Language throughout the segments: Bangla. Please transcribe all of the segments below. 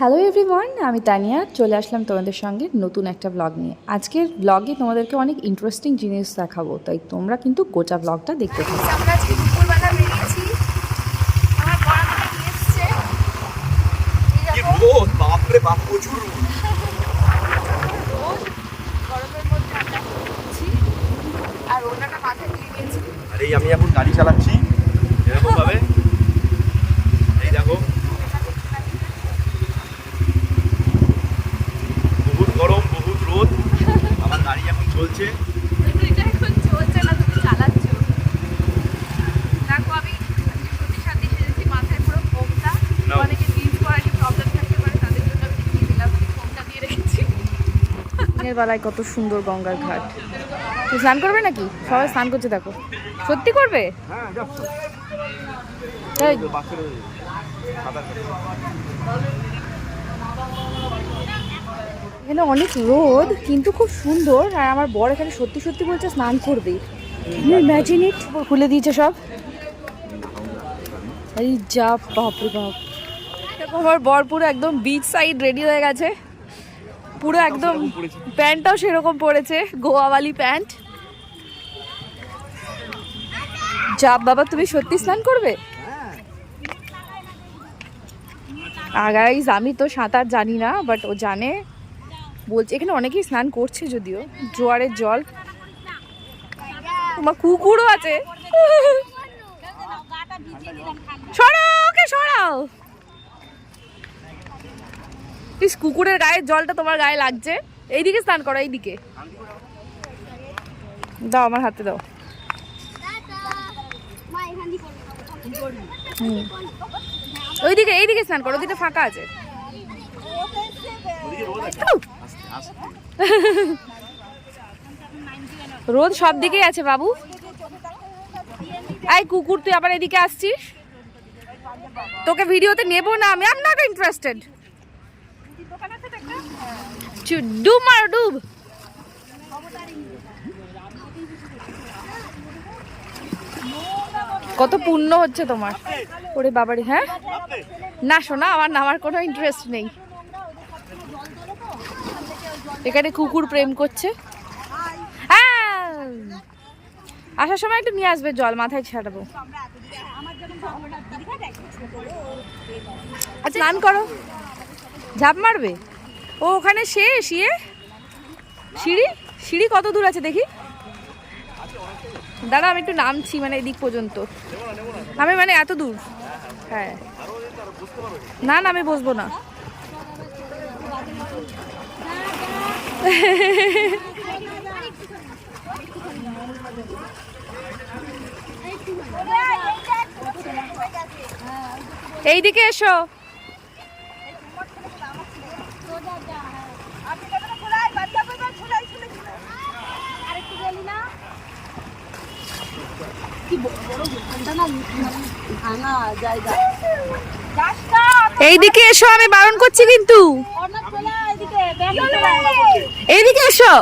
হ্যালো এভরিওয়ান আমি তানিয়া। চলে আসলাম তোমাদের সঙ্গে নতুন একটা ব্লগ নিয়ে। আজকের ব্লগে তোমাদেরকে অনেক ইন্টারেস্টিং জিনিস দেখাবো তাই তোমরা কিন্তু গোটা ব্লগটা দেখতে থাকো। আমরা আজকে দুপুরবেলা বেরিয়েছি। আমার বড় আমাকে নিয়ে এসছে। এই কি দেখো, রোদ বাপ প্রচুর রোদ। রোদ, গরমের মধ্যে আমরা ঘুরছি। আর ওনাটা মাথায় দিয়ে নিয়েছি আর আমি এখন গাড়ি চালাচ্ছি। এরকম ভাবে এই দেখো বহুত গরম বহুত রোদ আমার গাড়ি এখন চলছে এটা এখন চলছে না তুমি চালাচ্ছ দেখো আমি আজকে সত্যি সাথে সেজেছি মাথায় পুরো ফোমটা নাও। অনেকে জিন্স পরা কি প্রবলেম থাকতে পারে তাদের জন্য আমি দেখিয়ে দিলাম ফোমটা দিয়ে রেখেছি দিনের বেলায় কত সুন্দর গঙ্গার ঘাট। তুই স্নান করবে নাকি? সবাই স্নান করছে দেখো। সত্যি করবে? হ্যাঁ তাই। এখানে অনেক রোদ কিন্তু খুব সুন্দর। আর আমার বর এখানে সত্যি সত্যি বলছে স্নান করবে। ইমাজিন ইট খুলে দিয়েছে সব। এই যা বাপরে বাপ। আমার বর পুরো একদম বিচ সাইড রেডি হয়ে গেছে। পুরো একদম প্যান্টটাও সেরকম পড়েছে গোয়াওয়ালি প্যান্ট। যা বাবা তুমি সত্যি স্নান করবে? আগাইজ আমি তো সাঁতার জানি না বাট ও জানে। বলছে এখানে অনেকেই স্নান করছে যদিও জোয়ারের জল। তোমার কুকুরও আছে। সরাও। ওকে সরাও কুকুরের গায়ের জলটা তোমার গায়ে লাগছে। এইদিকে স্নান করো এইদিকে। দাও আমার হাতে দাও। ওইদিকে এইদিকে স্নান করো ওদিকে ফাঁকা আছে! রোদ সব দিকেই আছে, বাবু। আই কুকুর, তুই আবার এদিকে আসছিস? তোকে ভিডিওতে নেব না আমি আম নট ইন্টারেস্টেড ডুব মারো, ডুব। কত পুণ্য হচ্ছে তোমার। ওরে বাবারে হ্যাঁ? না শোনা, আমার নামার কোনো ইন্টারেস্ট নেই। এখানে কুকুর প্রেম করছে! আসার সময় একটু নিয়ে আসবে, জল মাথায় ছাড়াবো আচ্ছা স্নান করো। ঝাঁপ মারবে? ও ওখানে শেষ ইয়ে? সিঁড়ি? সিঁড়ি কত দূর আছে দেখি? দাঁড়া আমি একটু নামছি মানে এদিক পর্যন্ত। আমি মানে এত দূর? হ্যাঁ। না না, আমি বসবো না। এইদিকে এসো। এইদিকে এসো আমি বারণ করছি কিন্তু। এইদিকে এসো।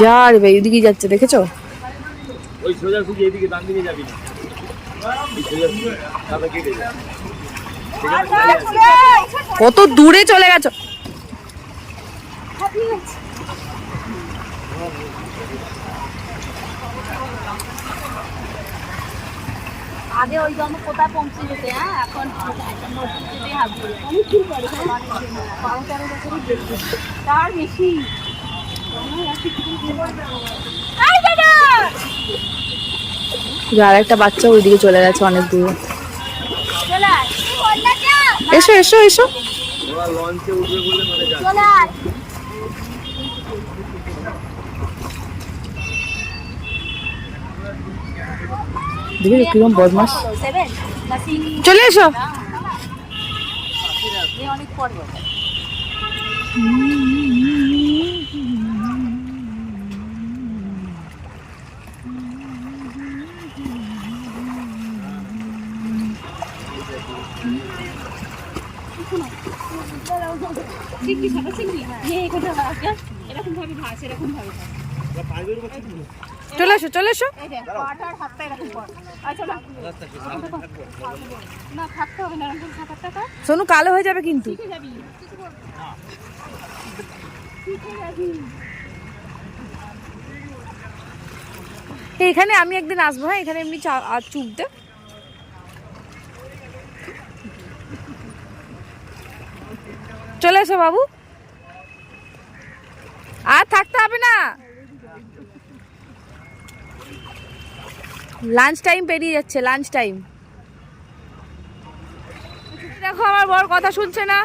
যা রে ভাই ওইদিকে যাচ্ছে দেখেছ? ওই সোজা এদিকে ডান দিকে যাবি না। যা। কত দূরে চলে গেছো। আগে ওই জন্য কোথায় পৌঁছে যেতে হ্যাঁ? এখন পরে বারো তার বেশি আর একটা বাচ্চা ওইদিকে চলে গেছে অনেক দূরে। এসো এসো এসো। লঞ্চে উঠবে বলে মানে যা চলে আয় দেখি কিরম বদমাস চলে এসো। এরকম ভাবে ভাস এরকম ভাবে ভাস। পাঁচ চলে এসো চলে এসো। আচ্ছা সোনু কালো হয়ে যাবে কিন্তু। এখানে আমি একদিন আসব হ্যাঁ? এখানে এমনি চুপতে চলে এসো বাবু। আর থাকতে হবে না। লাঞ্চ টাইম পেরিয়ে যাচ্ছে লাঞ্চ টাইম দেখো, আমার বর কথা শুনছে না।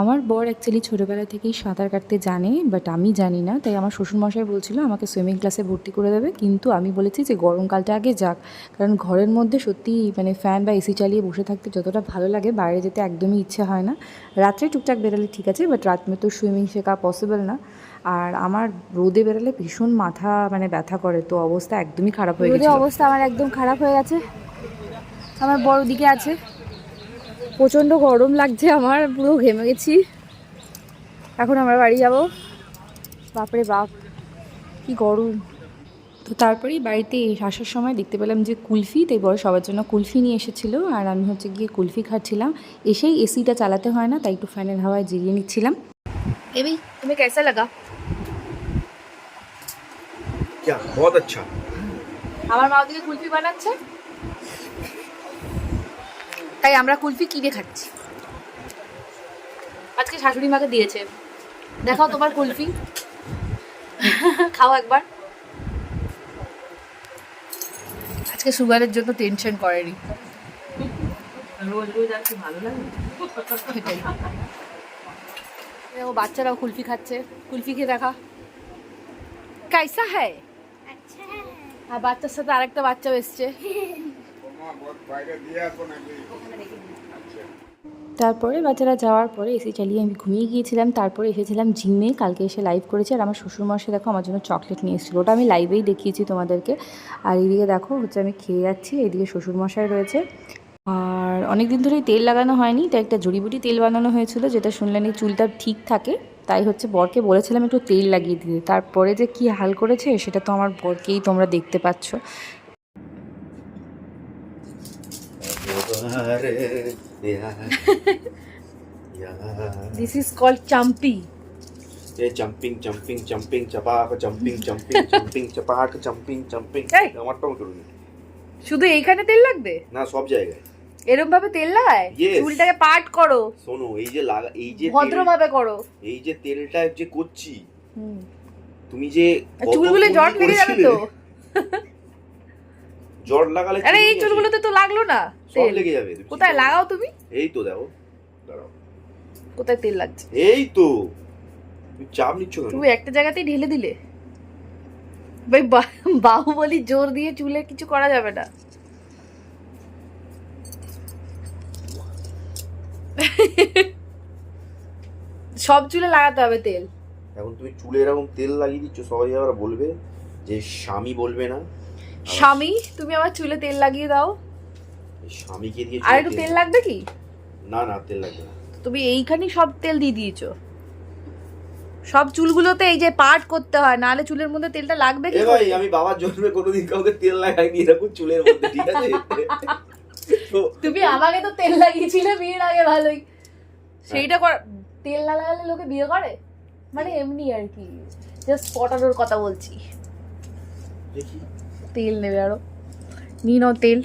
আমার বর অ্যাকচুয়ালি ছোটোবেলা থেকেই সাঁতার কাটতে জানে বাট আমি জানি না। তাই আমার শ্বশুরমশাই বলছিল, আমাকে সুইমিং ক্লাসে ভর্তি করে দেবে। কিন্তু আমি বলেছি যে, গরমকালটা আগে যাক। কারণ ঘরের মধ্যে সত্যি মানে ফ্যান বা এসি চালিয়ে বসে থাকতে যতটা ভালো লাগে, বাইরে যেতে একদমই ইচ্ছে হয় না। রাত্রে টুকটাক বেরোলে ঠিক আছে বাট রাত তো সুইমিং শেখা পসিবল না। আর আমার রোদে বেরোলে ভীষণ মাথা মানে ব্যথা করে। তো অবস্থা একদমই খারাপ হয়ে গেছে অবস্থা আমার একদম খারাপ হয়ে গেছে। আমার বড় দিকে আছে। প্রচণ্ড গরম লাগছে আমার পুরো ঘেমে গেছি। এখন আমরা বাড়ি যাব। বাপরে বাপ কি গরম। তো তারপরেই বাড়িতে আসার সময় দেখতে পেলাম যে কুলফি তাই বড় সবার জন্য কুলফি নিয়ে এসেছিল। আর আমি হচ্ছে গিয়ে কুলফি খাচ্ছিলাম। এসেই এসিটা চালাতে হয় না তাই একটু ফ্যানের হাওয়ায় জিরিয়ে নিচ্ছিলাম। এবি তুমি কেসা লাগা क्या बहुत अच्छा আমার মা ওদিকে কুলফি বানাচ্ছে তাই আমরা কুলফি কিনে খাচ্ছি আজকে শাশুড়ি মাকে দিয়েছে দেখাও তোমার কুলফি খাও একবার আজকে সুগারের জন্য টেনশন করেনি রোজ রোজ আর কি ভালো লাগে সেটাই ও বাচ্চারাও কুলফি খাচ্ছে কুলফি খেয়ে দেখা কাইসা হ্যায় আর বাচ্চার সাথে আরেকটা বাচ্চাও এসছে তারপরে বাচ্চারা যাওয়ার পরে এসি চালিয়ে আমি ঘুমিয়ে গিয়েছিলাম তারপরে এসেছিলাম জিমে কালকে এসে লাইভ করেছি। আর আমার শ্বশুরমশাই দেখো আমার জন্য চকলেট নিয়ে এসেছিল। ওটা আমি লাইভেই দেখিয়েছি তোমাদেরকে। আর এদিকে দেখো হচ্ছে আমি খেয়ে যাচ্ছি এদিকে শ্বশুরমশাই রয়েছে। আর অনেক দিন ধরেই তেল লাগানো হয়নি তাই একটা জড়িবুটি তেল বানানো হয়েছিল যেটা শুনলেন এই চুলটা ঠিক থাকে। তাই হচ্ছে বরকে বলেছিলাম একটু তেল লাগিয়ে দিতে তারপরে যে কি হাল করেছে সেটা তো আমার বরকেই তোমরা দেখতে পাচ্ছ। দিস কল আমার শুধু এইখানে তেল লাগবে? না সব জায়গায়। এরকম ভাবে তেল লাগায়? চুলটাকে পাট করো। শোনো এই যে লাগা এই যে তেল- ভদ্রভাবে করো। এই যে তেলটা যে করছি তুমি যে চুলগুলো জট লেগে যাবে তো? জট লাগালে আরে এই চুলগুলোতে তো লাগল না তেল। লেগে যাবে। কোথায় লাগাও তুমি? এই তো দেখো দাঁড়াও। কোথায় তেল লাগছে? এই তো। তুমি চাপ নিচ্ছ কেন? তুমি একটা জায়গাতেই ঢেলে দিলে। ভাই বাহুবলী জোর দিয়ে চুলে কিছু করা যাবে না। সব চুলে লাগাতে হবে তেল। এখন তুমি চুলে এরকম তেল লাগিয়ে দিচ্ছ সবাই আবার বলবে যে স্বামী বলবে না। স্বামী? তুমি আমার চুলে তেল লাগিয়ে দাও। স্বামীকে দিয়ে আর একটু তেল লাগবে কি? না না তেল লাগবে না। তুমি এইখানেই সব তেল দিয়ে দিয়েছ। সব চুলগুলোতে এই যে পাট করতে হয় নাহলে চুলের মধ্যে তেলটা লাগবে কি ভাই আমি বাবার জন্মে কোনোদিন কাউকে তেল লাগাইনি এরকম চুলের মধ্যে ঠিক আছে? তুমি আমাকে তো তেল লাগিয়েছিলে বিয়ের আগে ভালোই। সেইটা কর তেল না লাগালে লোকে বিয়ে করে? মানে এমনি আর কি। জাস্ট পটানোর কথা বলছি। তেল নেবে আরও। নিয়ে নাও তেল।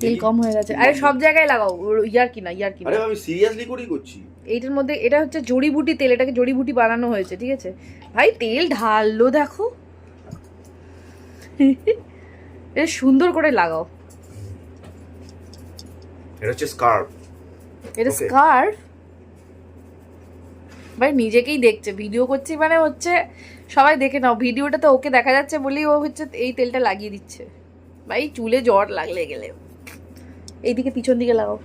তেল কম হয়ে গেছে। আরে সব জায়গায় লাগাও। ইয়ার কি না ইয়ার কি আরে আমি সিরিয়াসলি করেই করছি। এইটার মধ্যে এটা হচ্ছে জড়িবুটি তেল। এটাকে জড়িবুটি বানানো হয়েছে ঠিক আছে? ভাই তেল ঢাললো দেখো। এটা সুন্দর করে লাগাও। এটা হচ্ছে স্কার্ফ এটা স্কার্ফ ভাই নিজেকেই দেখছে। ভিডিও করছি মানে হচ্ছে সবাই দেখে নাও। ভিডিওটা তো ওকে দেখা যাচ্ছে বলেই ও হচ্ছে এই তেলটা লাগিয়ে দিচ্ছে। ভাই চুলে জ্বর লাগলে গেলে। এইদিকে পিছন দিকে লাগাও।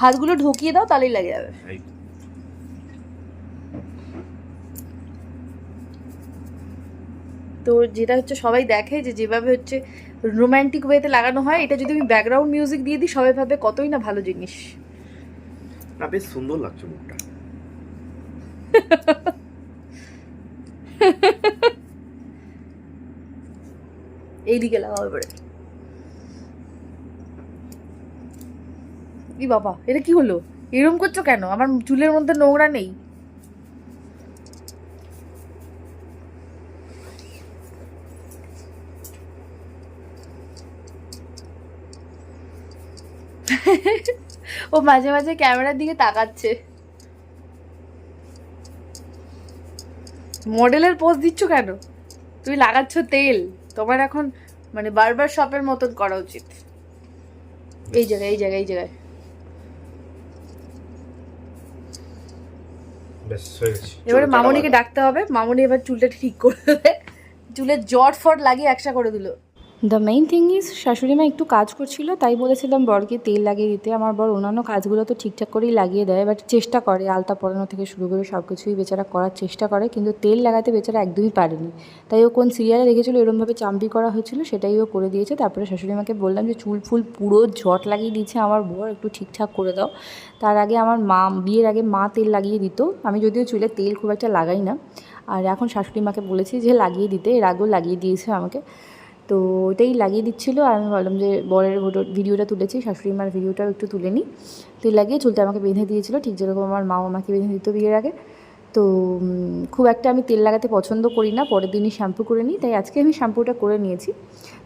হাতগুলো ঢুকিয়ে দাও তাহলেই লাগে যাবে। তো যেটা হচ্ছে সবাই দেখে যে যেভাবে হচ্ছে রোম্যান্টিক ওয়েতে লাগানো হয় এটা যদি আমি ব্যাকগ্রাউন্ড মিউজিক দিয়ে দিই সবাই ভাবে কতই না ভালো জিনিস। না বেশ সুন্দর লাগছে মুখটা। এইদিকে লাগাও এবারে। ই বাবা এটা কি হলো? এরম করছ কেন? আমার চুলের মধ্যে নোংরা নেই। ও মাঝে মাঝে ক্যামেরার দিকে তাকাচ্ছে। মডেলের পোজ দিচ্ছ কেন? তুমি লাগাচ্ছ তেল। তোমার এখন মানে বারবার শপের মতন করা উচিত। এই জায়গায় এই জায়গায় এই জায়গায়। এবারে মামনিকে ডাকতে হবে। মামনি এবার চুলটা ঠিক করে দেবে চুলের জট ফট লাগিয়ে একসা করে দিল। দ্য মেইন থিং ইজ শাশুড়ি মা একটু কাজ করছিল, তাই বলেছিলাম, বরকে তেল লাগিয়ে দিতে। আমার বর অন্যান্য কাজগুলো তো ঠিকঠাক করেই লাগিয়ে দেয় বাট চেষ্টা করে, আলতা পরানো থেকে শুরু করে সব কিছুই বেচারা করার চেষ্টা করে, কিন্তু তেল লাগাতে বেচারা একদমই পারেনি। তাই ও কোন সিরিয়ালে দেখেছিল এরমভাবে চাম্পি করা হয়েছিল, সেটাই ও করে দিয়েছে। তারপরে শাশুড়ি মাকে বললাম যে, চুল ফুল পুরো ঝট লাগিয়ে দিয়েছে আমার বর, একটু ঠিকঠাক করে দাও। তার আগে আমার মা, বিয়ের আগে মা তেল লাগিয়ে দিত। আমি যদিও চুলে তেল খুব একটা লাগাই না, আর এখন শাশুড়ি মাকে বলেছি যে, লাগিয়ে দিতে। এর আগেও লাগিয়ে দিয়েছে আমাকে। তো ওইটাই লাগিয়ে দিচ্ছিল আর আমি ভাবলাম যে বরের ভিডিও- ভিডিওটা তুলেছি শাশুড়ি মার ভিডিওটাও একটু তুলে নিই। তেল লাগিয়ে চুলটা আমাকে বেঁধে দিয়েছিল, ঠিক যেরকম আমার মা আমাকে বেঁধে দিত বিয়ের আগে। তো খুব একটা আমি তেল লাগাতে পছন্দ করি না, পরের দিনই শ্যাম্পু করে নিই, তাই আজকে আমি শ্যাম্পুটা করে নিয়েছি।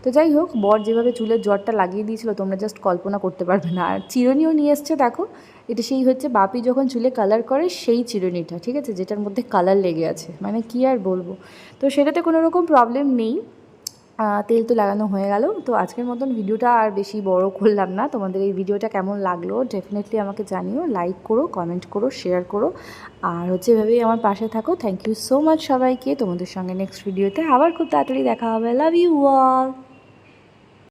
তো যাই হোক, বর যেভাবে চুলের জ্বরটা লাগিয়ে দিয়েছিল, তোমরা জাস্ট কল্পনা করতে পারবে না। আর চিরুনিও নিয়ে এসছে, দেখো, এটা সেই হচ্ছে বাপি যখন চুলে কালার করে, সেই চিরুনিটা, ঠিক আছে, যেটার মধ্যে কালার লেগে আছে। মানে কি আর বলব? তো সেটাতে কোনো রকম প্রবলেম নেই। তেল তো লাগানো হয়ে গেল। তো আজকের মতন ভিডিওটা আর বেশি বড় করলাম না। তোমাদের এই ভিডিওটা কেমন লাগল ডেফিনেটলি আমাকে জানিও। লাইক করো কমেন্ট করো শেয়ার করো। আর হচ্ছে এভাবেই আমার পাশে থাকো। থ্যাংক ইউ সো মাচ সবাইকে। তোমাদের সঙ্গে নেক্সট ভিডিওতে আবার খুব তাড়াতাড়ি দেখা হবে। Love you all